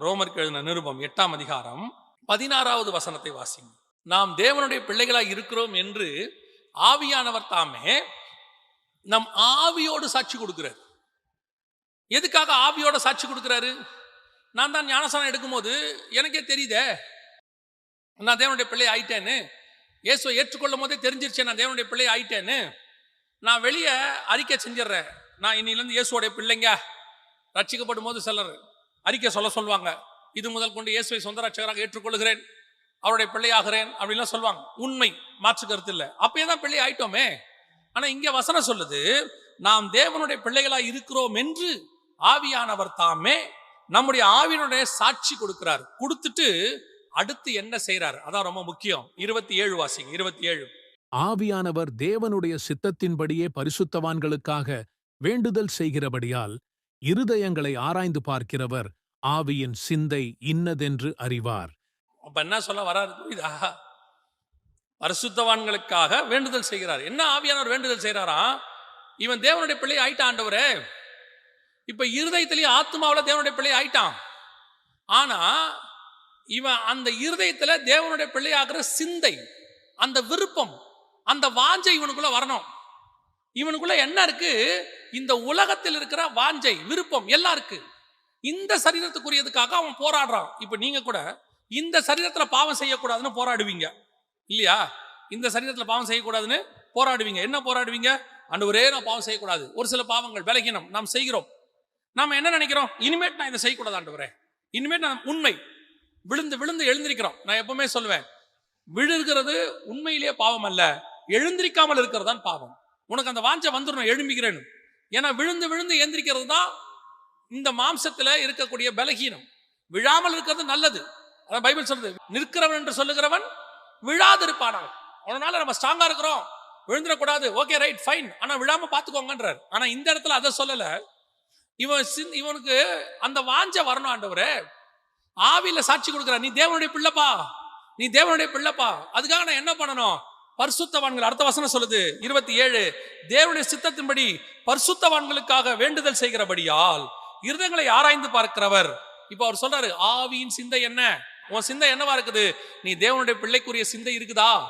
ரோமருக்கு எழுதின நிருபம் எட்டாம் அதிகாரம் பதினாறாவது வசனத்தை வாசிங்க. நாம் தேவனுடைய பிள்ளைகளாக இருக்கிறோம் என்று ஆவியானவர் தாமே நம் ஆவியோடு சாட்சி கொடுக்கிறார். எதுக்காக ஆவியோட சாட்சி கொடுக்கிறாரு? நான் தான் ஞானசானம் எடுக்கும்போது எனக்கே தெரியுதே. நான் தேவனுடைய பிள்ளை ஆயிட்டேன்னு. இயேசுவை ஏற்றுக்கொள்ளும் போதே தெரிஞ்சிருச்சேன் நான் தேவனுடைய பிள்ளை ஆயிட்டேன்னு. நான் வெளியே அறிக்கை செஞ்சிடுறேன். நான் இன்னிலேருந்து இயேசுவோடைய பிள்ளைங்க. ரட்சிக்கப்படும் போது சிலர். அறிக்கை சொல்ல சொல்லுவாங்க. இது முதல் கொண்டு இயேசுவை சொந்த ரட்சகராக ஏற்றுக்கொள்கிறேன் அவருடைய பிள்ளையாகிறேன் அப்படின்லாம் சொல்லுவாங்க. உண்மை மாற்று கருத்து இல்லை. அப்பயே தான் பிள்ளை ஆயிட்டோமே. ஆனா இங்க வசனம் சொல்லுது நாம் தேவனுடைய பிள்ளைகளாக இருக்கிறோம் என்று ஆவியானவர் தாமே நம்முடைய ஆவியினுடைய சாட்சி கொடுக்கிறார். கொடுத்துட்டு அடுத்து என்ன செய்றார்? அதான் ரொம்ப முக்கியம். இருபத்தி ஏழு வாசிங்க இருபத்தி ஏழு ஆவியானவர் தேவனுடைய சித்தத்தின்படியே பரிசுத்தவான்களுக்காக வேண்டுதல் செய்கிறபடியால் இருதயங்களை ஆராய்ந்து பார்க்கிறவர் ஆவியின் சிந்தை இன்னதென்று அறிவார். அப்ப என்ன சொல்ல வராது புரியுதா? பரிசுத்தவான்களுக்காக வேண்டுதல் செய்கிறார். என்ன ஆவியானவர் வேண்டுதல் செய்கிறாரா இவன் தேவனுடைய பிள்ளை ஆயிட்டான் ஆண்டவரே. இப்ப இருதயத்திலேயே ஆத்மாவில் தேவனுடைய பிள்ளை ஆயிட்டான். ஆனா இவன் அந்த இருதயத்தில் தேவனுடைய பிள்ளையாகிற சிந்தை அந்த விருப்பம் அந்த வாஞ்சை இவனுக்குள்ள வரணும். இவனுக்குள்ள என்ன இருக்கு? இந்த உலகத்தில் இருக்கிற வாஞ்சை விருப்பம் எல்லாம் இருக்கு. இந்த சரீரத்துக்குரியதுக்காக அவன் போராடுறான். இப்ப நீங்க கூட இந்த சரீரத்தில் பாவம் செய்யக்கூடாதுன்னு போராடுவீங்க. இல்லையா? இந்த சரீரத்தில் பாவம் செய்யக்கூடாதுன்னு போராடுவீங்க. என்ன போராடுவீங்க? ஆண்டவரே நான் பாவம் செய்யக்கூடாது. ஒரு சில பாவங்கள் விலகினம். நாம் செய்கிறோம். நாம் என்ன நினைக்கிறோம்? இனிமேட் நான் இதை செய்யக்கூடாது ஆண்டவரே. இனிமேட் நான் உண்மை. விழுந்து விழுந்து எழுந்திருக்கிறோம். நான் எப்பவுமே சொல்லுவேன். விழுகிறது உண்மையிலேயே பாவம் அல்ல. எழுந்திருக்காமல் இருக்கிறது தான் பாவம். உனக்கு அந்த வாஞ்சை வந்துடணும் எழும்பிக்கிறேன்னு. ஏன்னா விழுந்து விழுந்து எந்திரிக்கிறது தான் இந்த மாம்சத்தில் இருக்கக்கூடிய பலகீனம். விழாமல் இருக்கிறது நல்லது. அதான் பைபிள் சொல்றது நிற்கிறவன் என்று சொல்லுகிறவன் விழாதிருப்பானான் அதனால நம்ம ஸ்ட்ராங்காக இருக்கிறோம். விழுந்துடக்கூடாது. ஓகே ரைட் ஃபைன் ஆனால் விழாமல் பார்த்துக்கோங்கன்றார் ஆனால் இந்த இடத்துல அதை சொல்லலை. இவன் சிந்- இவனுக்கு அந்த வாஞ்ச வரணும் ஆண்டவரே. ஆவியில் சாட்சி கொடுக்குற நீ தேவனுடைய பிள்ளைப்பா. நீ தேவனுடைய பிள்ளைப்பா. அதுக்காக நான் என்ன பண்ணணும்? பரிசுத்தவான்கள் அடுத்த வசனம் சொல்லுது இருபத்தி ஏழு தேவனுடைய சித்தத்தின்படி பரிசுத்தவான்களுக்காக வேண்டுதல் செய்கிறபடியால் இருதங்களை ஆராய்ந்து பார்க்கிறவர். இப்போ அவர் சொல்றாரு ஆவியின் சிந்தை என்ன? உன் சிந்தை என்னவா இருக்குது? நீ தேவனுடைய பிள்ளைக்குரிய சிந்தை இருக்குதா?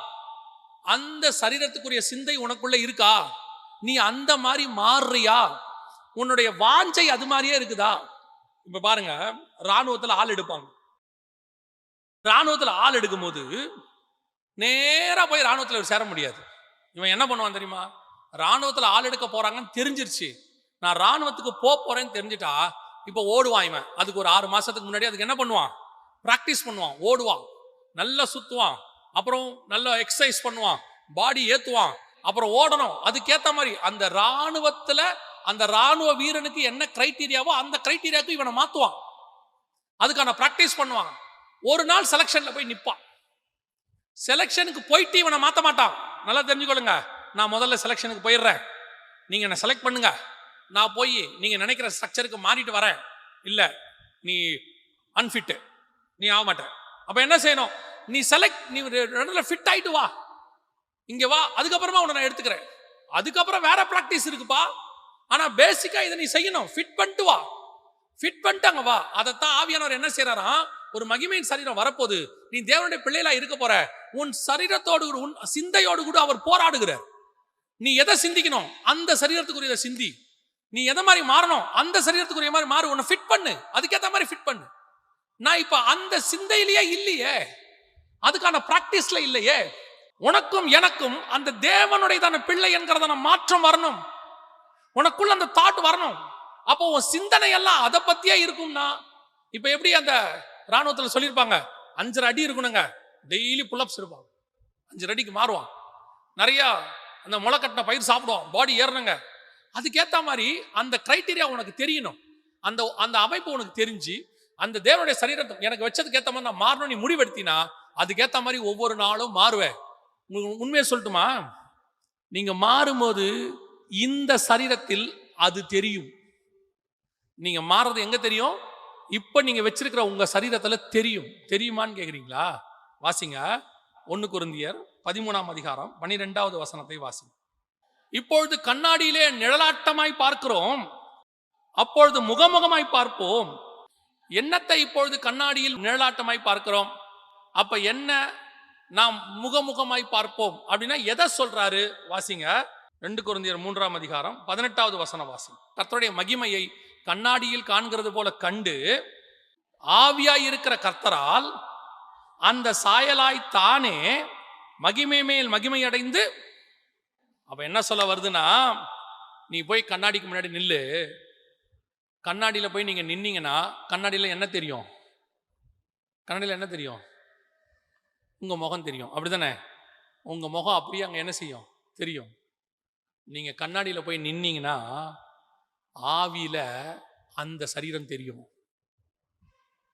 அந்த சரீரத்துக்குரிய சிந்தை உனக்குள்ள இருக்கா? நீ அந்த மாதிரி மாறுறியா? உன்னுடைய வாஞ்சை அது மாதிரியே இருக்குதா? இப்ப பாருங்க ராணுவத்துல ஆள் எடுப்பாங்க. ராணுவத்துல ஆள் எடுக்கும்போது நேராக போய் இராணுவத்தில் இவர் சேர முடியாது. இவன் என்ன பண்ணுவான் தெரியுமா? இராணுவத்தில் ஆள் எடுக்க போகிறாங்கன்னு தெரிஞ்சிருச்சு. நான் ராணுவத்துக்கு போக போகிறேன்னு தெரிஞ்சிட்டா இப்போ ஓடுவான் இவன். அதுக்கு ஒரு ஆறு மாதத்துக்கு முன்னாடி அதுக்கு என்ன பண்ணுவான்? ப்ராக்டிஸ் பண்ணுவான். ஓடுவான். நல்லா சுற்றுவான் அப்புறம் நல்லா எக்ஸசைஸ் பண்ணுவான். பாடி ஏற்றுவான் அப்புறம் ஓடணும். அதுக்கேற்ற மாதிரி அந்த இராணுவத்தில் அந்த ராணுவ வீரனுக்கு என்ன கிரைட்டீரியாவோ அந்த கிரைட்டீரியாவுக்கு இவனை மாற்றுவான் அதுக்கான ப்ராக்டிஸ் பண்ணுவான். ஒரு நாள் செலெக்ஷனில் போய் நிற்பான் செலெக்ஷனுக்கு போயிட்டு இவனை மாற்ற மாட்டான். நல்லா தெரிஞ்சுக்கொள்ளுங்க. நான் முதல்ல செலெக்ஷனுக்கு போயிடுறேன். நீங்கள் என்னை செலக்ட் பண்ணுங்க. நான் போய் நீங்கள் நினைக்கிற ஸ்ட்ரக்சருக்கு மாறிட்டு வரேன். இல்லை நீ அன்ஃபிட்டு நீ ஆக மாட்டேன். அப்போ என்ன செய்யணும்? நீ செலக்ட் நீ ரெண்டில் ஃபிட் ஆகிட்டு வா. இங்கே வா. அதுக்கப்புறமா உன்னை நான் எடுத்துக்கிறேன். அதுக்கப்புறம் வேற ப்ராக்டிஸ் இருக்குப்பா. ஆனால் பேசிக்காக இதை நீ செய்யணும். ஃபிட் பண்ணிட்டு வா. ஃபிட் பண்ணிட்டாங்க வா. அதைத்தான் ஆவியானவர் என்ன செய்யறாராம் ஒரு மகிமையின் சரீரம் வரப்போகுது. நீ தேவனுடைய பிள்ளைகளா இருக்க போற. உன் சரீரத்தோடு கூட உன் சிந்தையோடு கூட அவர் போராடுகிறார். நீ எதை சிந்திக்கணும்? அந்த சரீரத்துக்குரிய சிந்தி. நீ எதை மாதிரி மாறணும்? அந்த சரீரத்துக்குரிய மாதிரி மாறு. உன்னை ஃபிட் பண்ணு. அதுக்கேற்ற மாதிரி ஃபிட் பண்ணு. நான் இப்போ அந்த சிந்தையிலேயே இல்லையே. அதுக்கான ப்ராக்டிஸ்ல இல்லையே. உனக்கும் எனக்கும் அந்த தேவனுடையதான பிள்ளை என்கிறதான மாற்றம் வரணும். உனக்குள்ள அந்த தாட் வரணும். அப்போ உன் சிந்தனை எல்லாம் அதை பத்தியே இருக்கும்னா இப்ப எப்படி அந்த ராணுவத்தில் சொல்லியிருப்பாங்க? அஞ்சரை அடி இருக்கணுங்க. டெய்லி புல்லப்ஸ் இருப்பாங்க. அஞ்சு ரெடிக்கு மாறுவான். நிறையா அந்த முளைக்கட்டின பயிர் சாப்பிடுவான். பாடி ஏறணுங்க. அதுக்கேற்ற மாதிரி அந்த க்ரைட்டீரியா உனக்கு தெரியணும். அந்த அந்த அமைப்பு உனக்கு தெரிஞ்சு அந்த தேவனுடைய சரீரத்தை எனக்கு வச்சதுக்கு ஏற்ற மாதிரி நான் மாறணும் நீ முடிவெடுத்தினா அதுக்கேற்ற மாதிரி ஒவ்வொரு நாளும் மாறுவேன். உங்களுக்கு உண்மையை சொல்லட்டுமா? நீங்கள் மாறும்போது இந்த சரீரத்தில் அது தெரியும். நீங்கள் மாறுறது எங்கே தெரியும்? இப்போ நீங்கள் வச்சிருக்கிற உங்கள் சரீரத்தில் தெரியும். தெரியுமான்னு கேட்குறீங்களா வாசிங்க. ஒன்னு குருந்தியர் பதிமூணாம் அதிகாரம் பனிரெண்டாவது வசனத்தை வாசிங்க. இப்பொழுது கண்ணாடியிலே நிழலாட்டமாய் பார்க்கிறோம். அப்பொழுது முகமுகமாய் பார்ப்போம். என்னத்தை இப்பொழுது கண்ணாடியில் நிழலாட்டமாய் பார்க்கிறோம்? அப்ப என்ன நாம் முகமுகமாய் பார்ப்போம் அப்படின்னா எதை சொல்றாரு? வாசிங்க. ரெண்டு குருந்தியர் மூன்றாம் அதிகாரம் பதினெட்டாவது வசன வாசி கர்த்தருடைய மகிமையை கண்ணாடியில் காண்கிறது போல கண்டு ஆவியாய் இருக்கிற கர்த்தரால் அந்த சாயலாய் தானே மகிமை மேல் மகிமை அடைந்து அப்ப என்ன சொல்ல வருதுன்னா நீ போய் கண்ணாடிக்கு முன்னாடி நில்லு. கண்ணாடியில் போய் நீங்க நின்னீங்கன்னா கண்ணாடியில் என்ன தெரியும்? கண்ணாடியில் என்ன தெரியும்? உங்க முகம் தெரியும். அப்படிதானே உங்க முகம் அப்படியே அங்கே என்ன செய்யும்? தெரியும். நீங்க கண்ணாடியில் போய் நின்னீங்கன்னா ஆவியில் அந்த சரீரம் தெரியும்.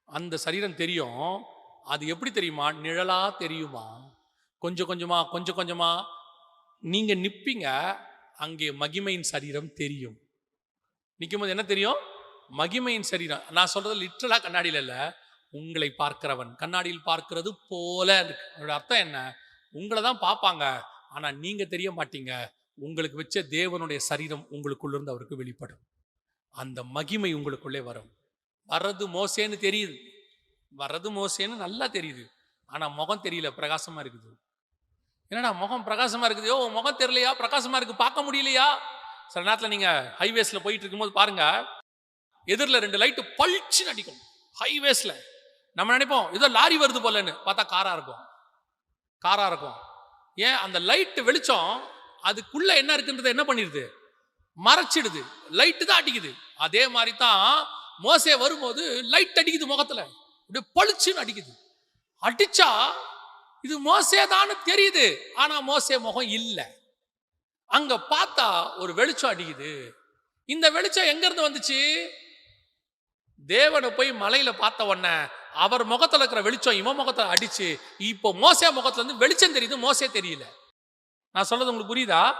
அந்த சரீரம் தெரியும். அது எப்படி தெரியுமா? நிழலாக தெரியுமா? கொஞ்சம் கொஞ்சமாக கொஞ்சம் கொஞ்சமாக நீங்கள் நிற்பீங்க அங்கே மகிமையின் சரீரம் தெரியும். நிக்கும்போது என்ன தெரியும்? மகிமையின் சரீரம். நான் சொல்கிறது லிட்ரலாக கண்ணாடியில் இல்லை. உங்களை பார்க்கிறவன். கண்ணாடியில் பார்க்கிறது போல இருக்கு. அதோட அர்த்தம் என்ன? உங்களை தான் பார்ப்பாங்க. ஆனால் நீங்கள் தெரிய மாட்டீங்க. உங்களுக்கு வச்ச தேவனுடைய சரீரம் உங்களுக்குள்ளிருந்து அவருக்கு வெளிப்படும். அந்த மகிமை உங்களுக்குள்ளே வரும். வர்றது மோசேன்னு தெரியுது. வர்றது மோசேன்னு நல்லா தெரியுது. ஆனால் முகம் தெரியல பிரகாசமாக இருக்குது. என்னடா முகம் பிரகாசமாக இருக்குது? ஓ முகம் தெரியலையா? பிரகாசமாக இருக்குது பார்க்க முடியலையா? சில நேரத்தில் நீங்கள் ஹைவேஸில் போயிட்டு இருக்கும்போது பாருங்கள் எதிரில் ரெண்டு லைட்டு பளிச்சுன்னு அடிக்கும். ஹைவேஸில் நம்ம நினைப்போம் ஏதோ லாரி வருது போலன்னு பார்த்தா காராக இருக்கும். காராக இருக்கும். ஏன்? அந்த லைட்டு வெளிச்சம் அதுக்குள்ளே என்ன இருக்குன்றதை என்ன பண்ணிடுது? மறைச்சிடுது. லைட்டு தான் அடிக்குது. அதே மாதிரி தான் மோசே வரும்போது லைட் அடிக்குது முகத்தில். அப்படியே பளிச்சுன்னு அடிக்குது. அடிச்சா இது மோசேதான்னு தெரியுது ஆனா மோசே முகம் இல்லை. அங்க பார்த்தா ஒரு வெளிச்சம் அடிக்குது. இந்த வெளிச்சம் எங்க இருந்து வந்துச்சு? தேவனை போய் மலையில பார்த்த உடனே அவர் முகத்துல இருக்கிற வெளிச்சம் இவன் முகத்துல அடிச்சு இப்போ மோசே முகத்துல இருந்து வெளிச்சம் தெரியுது மோசே தெரியல. நான் சொல்றது உங்களுக்கு புரியுதா?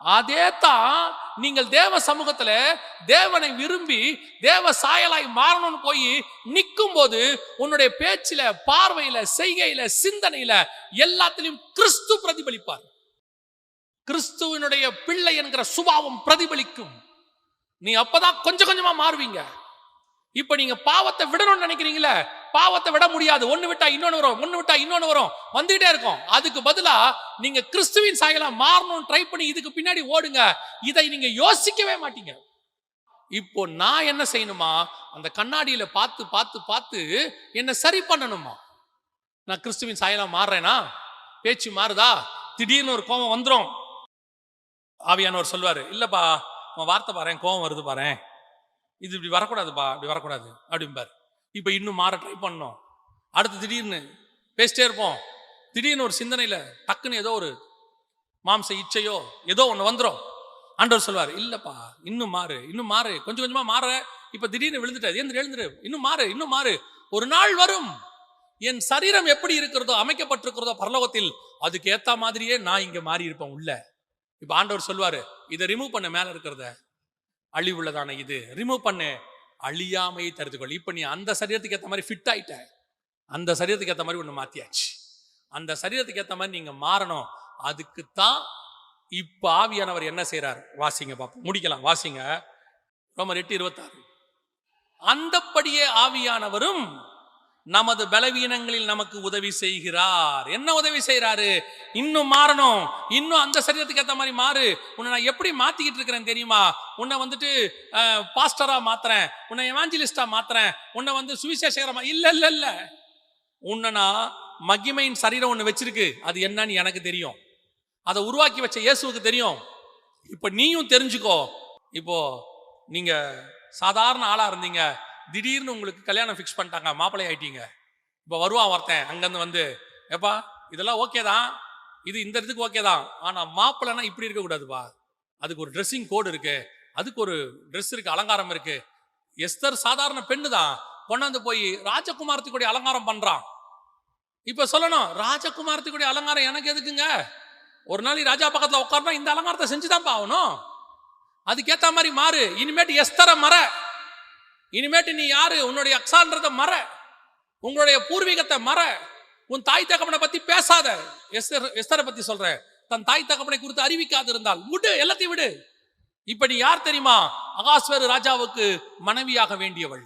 அதே தான் நீங்கள் தேவ சமூகத்துல தேவனை விரும்பி தேவ சாயலாய் மாறணும்னு போய் நிற்கும் போது உன்னுடைய பேச்சில பார்வையில செய்கையில சிந்தனையில எல்லாத்திலையும் கிறிஸ்து பிரதிபலிப்பார். கிறிஸ்துவனுடைய பிள்ளை என்கிற சுபாவம் பிரதிபலிக்கும். நீ அப்பதான் கொஞ்சம் கொஞ்சமா மாறுவீங்க. இப்ப நீங்க பாவத்தை விடணும்னு நினைக்கிறீங்களே பாவத்தை விட முடியாது. ஒன்று விட்டா இன்னொன்று வரும் ஒன்று விட்டா இன்னொன்று வரும். வந்துகிட்டே இருக்கும். அதுக்கு பதிலா நீங்க கிறிஸ்துவின் சாயலா மாறணும் ட்ரை பண்ணி இதுக்கு பின்னாடி ஓடுங்க. இதை நீங்க யோசிக்கவே மாட்டீங்க. இப்போ நான் என்ன செய்யணுமா? அந்த கண்ணாடியில பார்த்து பார்த்து பார்த்து என்ன சரி பண்ணணுமா? நான் கிறிஸ்துவின் சாயலா மாறுறேனா? பேச்சு மாறுதா? திடீர்னு ஒரு கோபம் வந்துடும் ஆவியானவர் சொல்வாரு இல்லப்பா உன் வார்த்தை பாரு கோபம் வருது பாரு இது இப்படி வரக்கூடாதுப்பா இப்படி வரக்கூடாது. அப்படிம்பார். இப்போ இன்னும் மாற ட்ரை பண்ணோம். அடுத்து திடீர்னு பேசிட்டே இருப்போம். திடீர்னு ஒரு சிந்தனையில் டக்குன்னு ஏதோ ஒரு மாம்ச இச்சையோ ஏதோ ஒன்று வந்துடும் ஆண்டவர் சொல்வார் இல்லைப்பா இன்னும் மாறு இன்னும் மாறு. கொஞ்சம் கொஞ்சமாக மாற. இப்போ திடீர்னு விழுந்துட்ட எழுந்துரு எழுந்துரு. இன்னும் மாறு இன்னும் மாறு. ஒரு நாள் வரும். என் சரீரம் எப்படி இருக்கிறதோ அமைக்கப்பட்டிருக்கிறதோ பரலோகத்தில் அதுக்கு ஏற்ற மாதிரியே நான் இங்கே மாறி இருப்பேன் உள்ள. இப்போ ஆண்டவர் சொல்வார் இதை ரிமூவ் பண்ண மேலே இருக்கிறத. அழிவுள்ளதான இது. ரிமூவ் பண்ணு. அழியாமையை தருதுகொள் இப்போ நீ அந்த சரீரத்துக்கு ஏற்ற மாதிரி ஃபிட் ஆயிட்ட. அந்த சரீரத்துக்கு ஏற்ற மாதிரி ஒன்று மாற்றியாச்சு அந்த சரீரத்துக்கு ஏற்ற மாதிரி நீங்கள் மாறணும். அதுக்கு தான் இப்போ ஆவியானவர் என்ன செய்கிறார் வாசிங்க பாப்போம். முடிக்கலாம். வாசிங்க. ரோமர் எட்டு இருபத்தாறு. அந்தப்படியே ஆவியானவரும் நமது பலவீனங்களில் நமக்கு உதவி செய்கிறார். என்ன உதவி செய்கிறாரு இன்னும் மாறணும். இன்னும் அந்த சரீரத்துக்கு ஏற்ற மாதிரி மாறு. உன்னை நான் எப்படி மாத்திக்கிட்டு இருக்கிறேன் தெரியுமா? உன்னை வந்துட்டு பாஸ்டரா மாத்துறேன். உன்னை எவாஞ்சலிஸ்டா மாத்துறேன். உன்னை வந்து சுவிசேஷகரமா இல்ல இல்ல இல்ல. உன்னை நான் மகிமையின் சரீரம் ஒன்று வச்சிருக்கு. அது என்னன்னு எனக்கு தெரியும். அதை உருவாக்கி வச்ச இயேசுவுக்கு தெரியும். இப்போ நீயும் தெரிஞ்சுக்கோ. இப்போ நீங்க சாதாரண ஆளா இருந்தீங்க. திடீர்னு உங்களுக்கு கல்யாணம் ஃபிக்ஸ் பண்ணிட்டாங்க மாப்பிள்ளை ஆயிட்டீங்க. இப்போ வருவான் ஒருத்தன் அங்கேருந்து வந்து எப்பா இதெல்லாம் ஓகே தான். இது இந்த இதுக்கு ஓகே தான். ஆனால் மாப்பிள்ளைனா இப்படி இருக்கக்கூடாதுப்பா அதுக்கு ஒரு ட்ரெஸ்ஸிங் கோடு இருக்கு. அதுக்கு ஒரு ட்ரெஸ் இருக்கு அலங்காரம் இருக்கு. எஸ்தர் சாதாரண பெண்ணு தான். கொண்டாந்து போய் ராஜகுமாரத்துக்குடைய அலங்காரம் பண்றான். இப்ப சொல்லணும் ராஜகுமாரத்துக்குடைய அலங்காரம் எனக்கு எதுக்குங்க? ஒரு நாள் ராஜா பக்கத்துல உட்காரணும் இந்த அலங்காரத்தை செஞ்சுதான் ஆகணும். அதுக்கேத்த மாதிரி மாறு. இனிமேட்டு எஸ்தரை மர இனிமேட்டு நீ யாரு? உன்னுடைய அக்ஸான்றத மற. உங்களுடைய பூர்வீகத்தை மற. உன் தாய் தகப்பனை பத்தி பேசாத. எஸ்தர் எஸ்தரை பத்தி சொல்ற. தன் தாய் தகப்பனை குறித்து அறிவிக்காது இருந்தால் விடு எல்லாத்தையும் விடு. இப்ப நீ யார் தெரியுமா? அகாஸ்வர் ராஜாவுக்கு மனைவியாக வேண்டியவள்.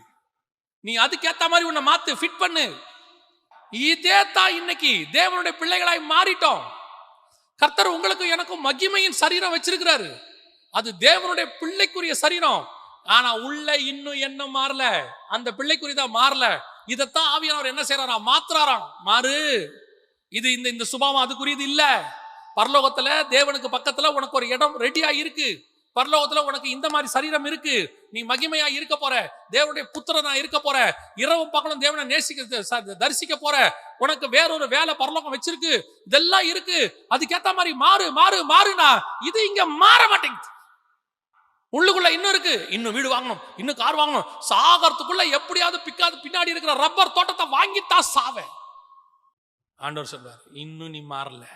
நீ அதுக்கேத்த மாதிரி உன்னை மாத்து ஃபிட் பண்ணு. இதே தான் இன்னைக்கு தேவனுடைய பிள்ளைகளாய் மாறிட்டோம். கர்த்தர் உங்களுக்கு எனக்கும் மகிமையின் சரீரம் வச்சிருக்கிறாரு. அது தேவனுடைய பிள்ளைக்குரிய சரீரம். ஆனா உள்ள இன்னும் என்ன மாறல? அந்த பிள்ளைக்குரியதா மாறல. இதைத்தான் ஆவியானவர் என்ன செய்யறாராம் மாத்துறாராம். மாறு. இது இந்த இந்த சுபாவம் அதுக்குரியது இல்ல. பரலோகத்துல தேவனுக்கு பக்கத்துல உனக்கு ஒரு இடம் ரெடியா இருக்கு பரலோகத்துல உனக்கு இந்த மாதிரி சரீரம் இருக்கு. நீ மகிமையா இருக்க போற. தேவனுடைய புத்திரனா இருக்க போற. இரவு பகலும் தேவனை நேசிக்க தரிசிக்க போற. உனக்கு வேறொரு வேலை பரலோகம் வச்சிருக்கு. இதெல்லாம் இருக்கு. அதுக்கேத்த மாதிரி மாறு மாறு மாறுனா இது இங்க மாற மாட்டேங்குது. உள்ளுக்குள்ள இன்னும் இருக்கு. இன்னும் வீடு வாங்கணும். இன்னும் கார் வாங்கணும். சாகிறதுக்குள்ள எப்படியாவது பிக்காது. பின்னாடி இருக்கிற ரப்பர் தோட்டத்தை வாங்கித்தான் சாவேன் ஆண்டவர் சொல்வார் இன்னும் நீ மாறல.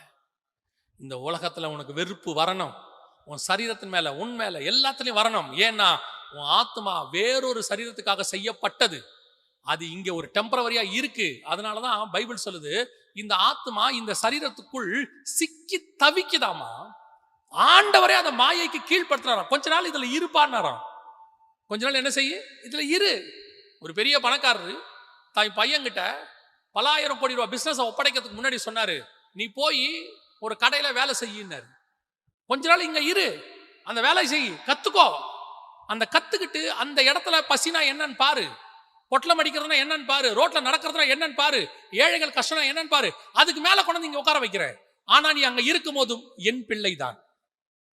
இந்த உலகத்துல உனக்கு வெறுப்பு வரணும். உன் சரீரத்தின் மேல உன் மேல எல்லாத்துலயும் வரணும். ஏன்னா உன் ஆத்மா வேறொரு சரீரத்துக்காக செய்யப்பட்டது. அது இங்க ஒரு டெம்பரவரியா இருக்கு. அதனாலதான் பைபிள் சொல்லுது இந்த ஆத்மா இந்த சரீரத்துக்குள் சிக்கி தவிக்குதாமா? ஆண்டவரே அந்த மாயைக்கு கீழ்படுத்துறாராம் கொஞ்ச நாள் இதுல இருப்பான்னாராம். கொஞ்ச நாள் என்ன செய்ய? இதுல இரு. ஒரு பெரிய பணக்காரரு தான் பையன்கிட்ட பலாயிரம் கோடி ரூபா பிஸ்னஸை ஒப்படைக்கிறதுக்கு முன்னாடி சொன்னாரு நீ போய் ஒரு கடையில வேலை செய்யினாரு கொஞ்ச நாள் இங்க இரு. அந்த வேலை செய். கத்துக்கோ. அந்த கத்துக்கிட்டு அந்த இடத்துல பசினா என்னன்னு பாரு. பொட்டலம் அடிக்கிறதுனா என்னன்னு பாரு. ரோட்ல நடக்கிறதுனா என்னன்னு பாரு. ஏழைகள் கஷ்டம் என்னன்னு பாரு. அதுக்கு மேல கொண்டு இங்கே உட்கார வைக்கிறேன். ஆனா நீ அங்க இருக்கும் போதும் என் பிள்ளை தான்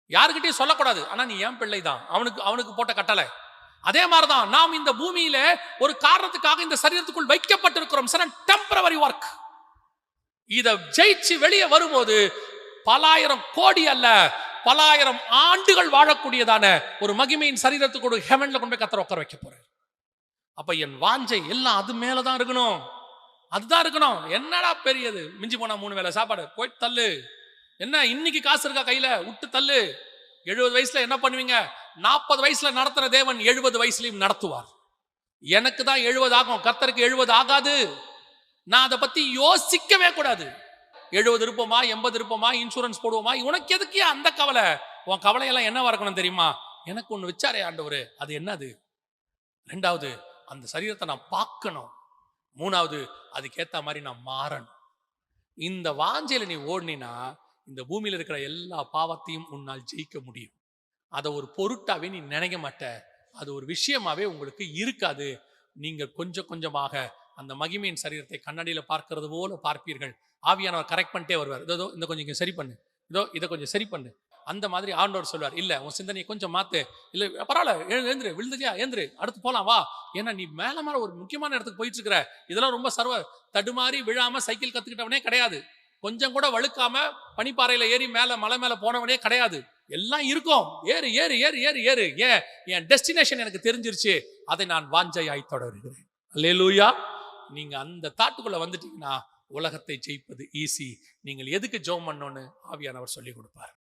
யாருக்கிட்டையும் சொல்லக்கூடாது. ஆனா நீ என் பிள்ளை தான் அவனுக்கு அவனுக்கு போட்ட கட்டளை. அதே மாதிரிதான் நாம் இந்த பூமியில ஒரு காரணத்துக்காக இந்த சரீரத்துக்குள் வைக்கப்பட்டிருக்கிறோம். சார் டெம்பரவரி ஒர்க் இதை ஜெயிச்சு வெளியே வரும்போது பலாயிரம் கோடி அல்ல பலாயிரம் ஆண்டுகள் வாழக்கூடியதான ஒரு மகிமையின் சரீரத்துக்கு ஒரு ஹெவன்ல கொண்டு போய் கத்தர உட்கார வைக்க போறேன் அப்ப என் வாஞ்சை எல்லாம் அது மேலதான் இருக்கணும். அதுதான் இருக்கணும். என்னடா பெரியது? மிஞ்சி போனா மூணு வேளை சாப்பாடு. போய் தள்ளு. என்ன இன்னைக்கு காசு இருக்கா கையில? விட்டு தள்ளு. எழுபது வயசுல என்ன பண்ணுவீங்க? நாற்பது வயசுல நடத்துற தேவன் எழுபது வயசுலையும் நடத்துவார். எனக்கு தான் எழுபது ஆகும். கர்த்தருக்கு எழுபது ஆகாது. நான் அதை பத்தி யோசிக்கவே கூடாது. எழுபது இருப்போமா? எண்பது இருப்போமா? இன்சூரன்ஸ் போடுவோமா? உனக்கு எதுக்கு அந்த கவலை? உன் கவலையெல்லாம் என்னவா இருக்கணும் தெரியுமா? எனக்கு ஒன்று வச்சாரே ஆண்டவர். அது என்னது? ரெண்டாவது அந்த சரீரத்தை நான் பார்க்கணும். மூணாவது அதுக்கேற்ற மாதிரி நான் மாறணும். இந்த வாஞ்சையில் நீ ஓடினா இந்த பூமியில் இருக்கிற எல்லா பாவத்தையும் உன்னால் ஜெயிக்க முடியும். அதை ஒரு பொருட்டாவே நீ நினைக்க மாட்ட. அது ஒரு விஷயமாவே உங்களுக்கு இருக்காது. நீங்க கொஞ்சம் கொஞ்சமாக அந்த மகிமையின் சரீரத்தை கண்ணாடியில் பார்க்கறது போல பார்ப்பீர்கள். ஆவியானவர் கரெக்ட் பண்ணிட்டே வருவார். இதோ இந்த கொஞ்சம் இங்கே சரி பண்ணு. இதோ இதை கொஞ்சம் சரி பண்ணு. அந்த மாதிரி ஆண்டவர் சொல்வார். இல்லை உன் சிந்தனையை கொஞ்சம் மாற்று இல்லை பரவாயில்ல எழு- எழுந்துரு விழுந்துட்டியா? அடுத்து போகலாம் வா. ஏன்னா நீ மேலே மேலே ஒரு முக்கியமான இடத்துக்கு போயிட்டு இருக்கிற. இதெல்லாம் ரொம்ப சர்வ தடுமாறி விழாமல் சைக்கிள் கற்றுக்கிட்டவனே கிடையாது. கொஞ்சம் கூட வழுக்காம பனிப்பாறையில ஏறி மேல மலை மேல போனவனே கிடையாது. எல்லாம் இருக்கும். ஏறு ஏறு ஏறு ஏறு ஏறு. ஏன்? என் டெஸ்டினேஷன் எனக்கு தெரிஞ்சிருச்சு. அதை நான் வாஞ்சையாய் தொடருகிறேன். அல்லேலூயா. நீங்க அந்த தாட்டுக்குள்ள வந்துட்டீங்கன்னா உலகத்தை ஜெயிப்பது ஈஸி நீங்கள் எதுக்கு ஜோம் பண்ணோன்னு ஆவியானவர் சொல்லி கொடுப்பார்.